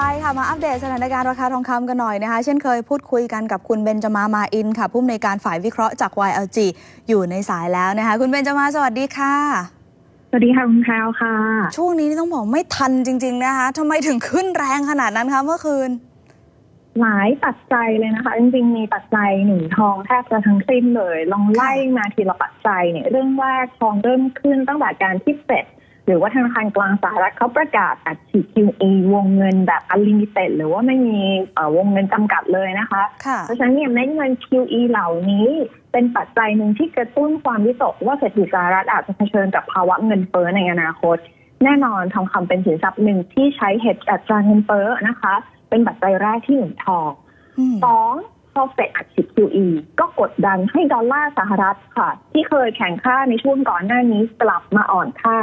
ไปค่ะมาอัปเดตสถานการณ์ราคาทองคำกันหน่อยนะคะ เช่นเคยพูดคุยกันกับคุณเบนจมามาอินค่ะผู้อำนวยการฝ่ายวิเคราะห์จาก YLG อยู่ในสายแล้วนะคะ คุณเบนจมาสวัสดีค่ะ สวัสดีค่ะคุณแพรวค่ะ ช่วงนี้นี่ต้องบอกไม่ทันจริง ๆ นะคะทำไมถึงขึ้นแรงขนาดนั้นคะเมื่อคืน หลายปัจจัยเลยนะคะ จริงๆ มีปัจจัยหนุนทองแทบจะทั้งสิ้นเลย ลองไล่มาทีละปัจจัยเนี่ยเรื่องแรกทองเริ่มขึ้นตั้งแต่การที่เฟด หรือว่าธนาคารกลางสหรัฐเขาประกาศอัดฉีด QE วงเงินแบบอ n l ลิมิเต็ดหรือว่าไม่มีเอ่อวงเงินจำกัดเลยนะคะค่ะเพราะฉะนั้นเนี่ยเม็ดเงิน QE เหล่านี้เป็นปัจจัยหนึ่งที่กระตุ้นความวิตกว่าเศรษฐกิจสหรัฐอาจจะเผชิญกับภาวะเงินเฟ้อในอนาคต แน่นอนทองคำเป็นสินทรัพย์หนึ่งที่ใช้เฮดอัตราเงินเฟ้อนะคะ เป็นปัจจัยแรกที่หนุนทองอืมสองพอเฟดอัดฉีด QE ก็กดดันให้ดอลลาร์สหรัฐค่ะ ที่เคยแข่งค่าในช่วงก่อนหน้านี้กลับมาอ่อนค่า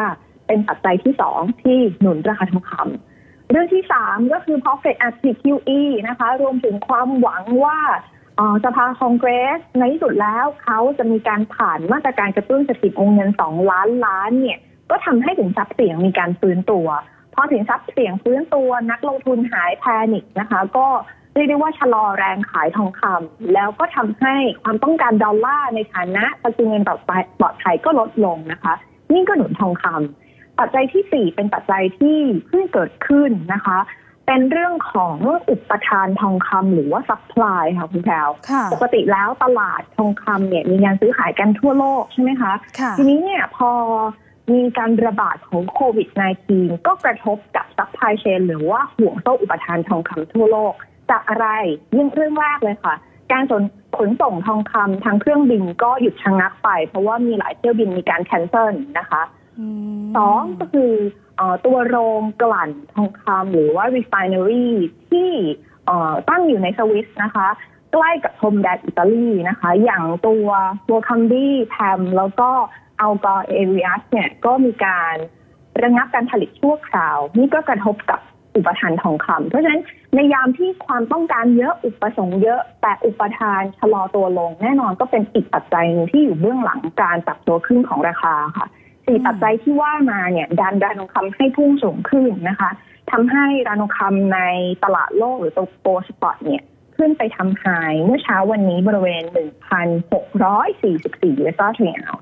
เป็นปัจจัยที่สองที่หนุนราคาทองคำเรื่องที่สามก็คือพอเฟดอัดฉีด QE นะคะ รวมถึงความหวังว่าสภาคองเกรส ในที่สุดแล้วเขาจะมีการผ่านมาตรการกระตุ้นเศรษฐกิจวงเงิน2ล้านล้านเนี่ย ก็ทำให้สินทรัพย์เสี่ยงมีการฟื้นตัว พอสินทรัพย์เสี่ยงฟื้นตัวนักลงทุนหายแพนิคนะคะ ก็เรียกได้ว่าชะลอแรงขายทองคำแล้วก็ทำให้ความต้องการดอลลาร์ในฐานะปัจจุบันปลอดภัยปลอดภัยก็ลดลงนะคะ นี่ก็หนุนทองคำ ปัจจัยที่สี่เป็นปัจจัยที่เพิ่งเกิดขึ้นนะคะ เป็นเรื่องของอุปทานทองคำหรือว่าซัพพลายค่ะคุณแพรวค่ะปกติแล้วตลาดทองคำเนี่ยมีการซื้อขายกันทั่วโลกใช่ไหมคะค่ะทีนี้เนี่ยพอมีการระบาดของโควิด -19 ก็กระทบกับซัพพลายเชนหรือว่าห่วงโซ่อุปทานทองคำทั่วโลก จากอะไรยิ่งเรื่องแรกเลยค่ะ การขนขนส่งทองคำทางเครื่องบินก็หยุดชะงักไป เพราะว่ามีหลายเที่ยวบินมีการแคนเซิลนะคะม สองก็คืออตัวโรงกลั่นทองคำหรือว่า refinery ที่ตั้งอยู่ในสวิสนะคะ ใกล้กับพรมแดนอิตาลีนะคะ อย่างตัวโวคัมบี้แพมแล้วก็อัลกอร์เอริอัสเนี่ยก็มีการระงับการผลิตชั่วคราว นี่ก็กระทบกับอุปทานทองคำเพราะฉะนั้นในยามที่ความต้องการเยอะอุปสงค์เยอะ แต่อุปทานชะลอตัวลง แน่นอนก็เป็นอีกปัจจัยหนึ่งที่อยู่เบื้องหลังการปรับตัวขึ้นของราคาค่ะ สี่ปัจจัยที่ว่ามาเนี่ยดันราคาทองคำให้พุ่งสูงขึ้นนะคะทำให้ราคาทองคำในตลาดโลกหรือตัวโกลด์สปอตเนี่ยขึ้นไปทำไฮเมื่อเช้าวันนี้บริเวณ 1,644 US ดอลลาร์เทรนค่ะ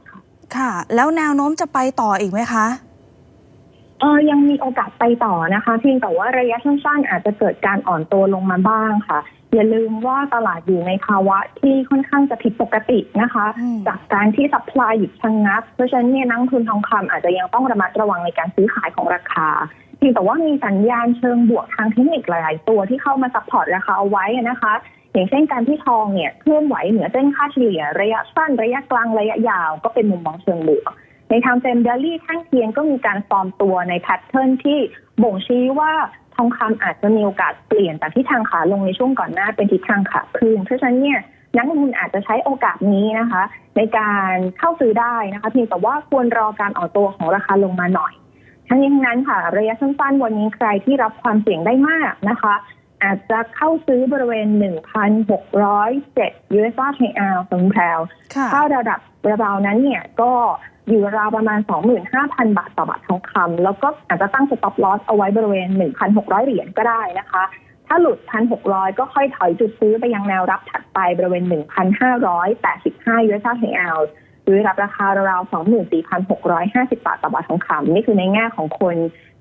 ค่ะ แล้วแนวโน้มจะไปต่ออีกไหมคะ เออยังมีโอกาสไปต่อนะคะ เพียงแต่ว่าระยะสั้นๆอาจจะเกิดการอ่อนตัวลงมาบ้างค่ะ อย่าลืมว่าตลาดอยู่ในภาวะที่ค่อนข้างจะผิดปกตินะคะอืมจากการที่สัพพลายหยุดชะงงัก เพราะฉะนั้นเนี่ยนักลงทุนทองคำอาจจะยังต้องระมัดระวังในการซื้อขายของราคาเพียงแต่ว่ามีสัญญาณเชิงบวกทางเทคนิคหลาย ๆ ตัวที่เข้ามาซัพพอร์ตราคาเอาไว้นะคะ อย่างเช่นการที่ทองเนี่ยเคลื่อนไหวเหนือเส้นค่าเฉลี่ย ระยะสั้นระยะกลางระยะยาวก็เป็นมุมมองเชิงบวก ในทางเฟรมเดลี่แท่งเทียนก็มีการฟอร์มตัวในแพทเทิร์นที่บ่งชี้ว่าทองคำอาจจะมีโอกาสเปลี่ยนจากที่ทางขาลงในช่วงก่อนหน้าเป็นทิศทางขาขึ้น เพราะฉะนั้นเนี่ยนักลงทุนอาจจะใช้โอกาสนี้นะคะ ในการเข้าซื้อได้นะคะเพียงแต่ว่าควรรอการอ่อนตัวของราคาลงมาหน่อย ทั้งนี้ทั้งนั้นค่ะ ระยะสั้นๆ วันนี้ใครที่รับความเสี่ยงได้มากนะคะ อาจจะเข้าซื้อบริเวณ 1,607 US ดอลลาร์เทรนสมแพรวค่ะถ้าระดับราวๆนั้นเนี่ยก็ อยู่ราวประมาณ 25,000 บาทต่อบาททองคำแล้วก็อาจจะตั้งสต็อปลอสเอาไว้บริเวณ 1,600 เหรียญก็ได้นะคะ ถ้าหลุด 1,600 ก็ค่อยถอยจุดซื้อไปยังแนวรับถัดไปบริเวณ 1,585 US ดอลลาร์เทรนหรือรับราคาราวๆ24,650 บาทต่อบาททองคำนี่คือในแง่ของคน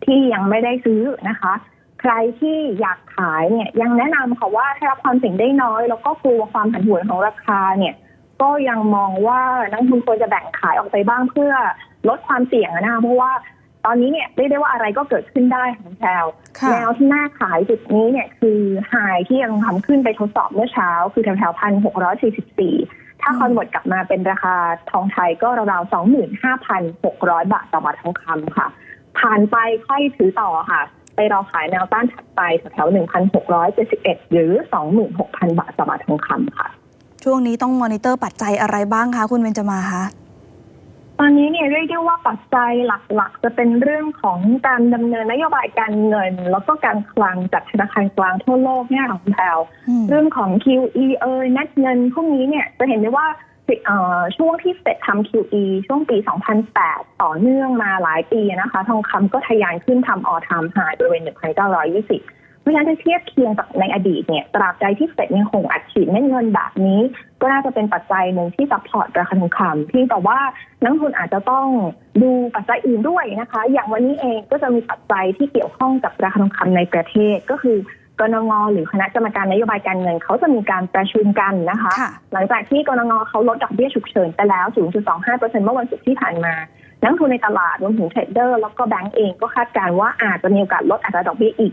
ที่ยังไม่ได้ซื้อนะคะ ใครที่อยากขายเนี่ยยังแนะนำค่ะว่าถ้ารับความเสี่ยงได้น้อย แล้วก็กลัวความผันผวนของราคาเนี่ย ก็ยังมองว่านักลงทุนควรจะแบ่งขายออกไปบ้างเพื่อลดความเสี่ยงนะคะเพราะว่าตอนนี้เนี่ยเรียกได้ว่าอะไรก็เกิดขึ้นได้ของแถวค่ะแนวที่น่าขายจุดนี้เนี่ยคือไฮที่ยังทำขึ้นไปทดสอบเมื่อเช้า คือแถวแถวพันหกร้อยสี่สิบสี่ถ้าอืมคอนเวิร์ตกลับมาเป็นราคาทองไทยก็ราวๆสองหมื่นห้าพันหกร้อยบาทต่อบาททองคำค่ะ ผ่านไปค่อยถือต่อค่ะ ไปรอขายแนวต้านถัดไปแถวๆหนึ่งพันหกร้อยเจ็ดสิบเอ็ดหรือสองหมื่นหกพันบาทต่อบาททองคำค่ะ ช่วงนี้ต้องมอนิเตอร์ปัจจัยอะไรบ้างคะคุณเบนจมาคะตอนนี้เนี่ยเรียกได้ว่าปัจจัยหลักๆ จะเป็นเรื่องของการดำเนินนโยบายการเงิน แล้วก็การคลังจากธนาคารกลางทั่วโลกเนี่ยค่ะคุณแพลวอืมเรื่องของ QE เอ่ยนัดเงินพวกนี้เนี่ยจะเห็นได้ว่าเอ่อช่วงที่เฟดทำ QE ช่วงปี 2008 ต่อเนื่องมาหลายปีนะคะ ทองคำก็ทะยานขึ้นทำออทามหายบริเวณ 1,920 เพราะฉะนั้นถ้าเทียบเคียงกับในอดีตเนี่ยตราบใดที่เฟดยังคงอัดฉีดเม็ดเงินแบบนี้ ก็น่าจะเป็นปัจจัยหนึ่งที่ซัพพอร์ตราคาทองคำเพียงแต่ว่านักลงทุนอาจจะต้องดูปัจจัยอื่นด้วยนะคะ อย่างวันนี้เองก็จะมีปัจจัยที่เกี่ยวข้องกับราคาทองคำในประเทศก็คือกนงหรือคณะกรรมการนโยบายการเงินเขาจะมีการประชุมกันนะคะค่ะหลังจากที่กรงเขาลดดอกเบี้ยฉุกเฉินไปแล้ว 0.25%เมื่อวันศุกร์ที่ผ่านมา นักลงทุนในตลาดรวมถึงเทรดเดอร์แล้วก็แบงก์เองก็คาดการณ์ว่าอาจจะมีโอกาสลดอัตราดอกเบี้ยอีก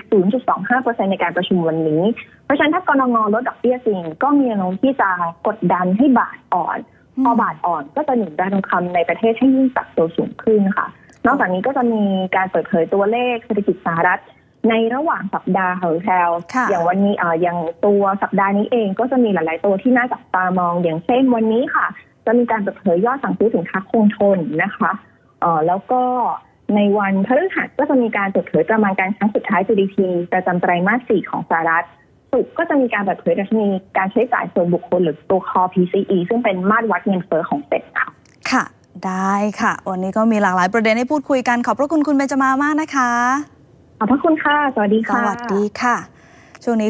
0.25%ในการประชุมวันนี้ เพราะฉะนั้นถ้ากรงลดดอกเบี้ยจริง ก็มีแนวโน้มที่จะกดดันให้บาทอ่อน พอบาทอ่อนก็จะหนุนราคาทองคำในประเทศให้ยิ่งปรับตัวสูงขึ้นค่ะ นอกจากนี้ก็จะมีการเปิดเผยตัวเลขเศรษฐกิจสหรัฐในระหว่างสัปดาห์ของแทลค่ะอย่างวันนี้เอ่ออย่างตัวสัปดาห์นี้เองก็จะมีหลาย ๆ ตัวที่น่าจับตามองอย่างเช่นวันนี้ค่ะ จะมีการเปิดเผยยอดสั่งซื้อสินค้าคงทนนะคะ เอ่อแล้วก็ในวันพฤหัสก็จะมีการเปิดเผยประมาณการครั้งสุดท้าย GDP ประจำไตรมาสสี่ของสหรัฐศุกร์ก็จะมีการเปิดเผยดัชนีการใช้จ่ายส่วนบุคคลหรือตัว Core PCE ซึ่งเป็นมาตรวัดเงินเฟ้อของเฟดค่ะค่ะ ได้ค่ะ วันนี้ก็มีหลากหลายประเด็นให้พูดคุยกัน ขอบพระคุณคุณเบนจามามากนะคะ ขอบพระคุณค่ะ สวัสดีสค่ะวัสดีค่ะ ช่วงนี้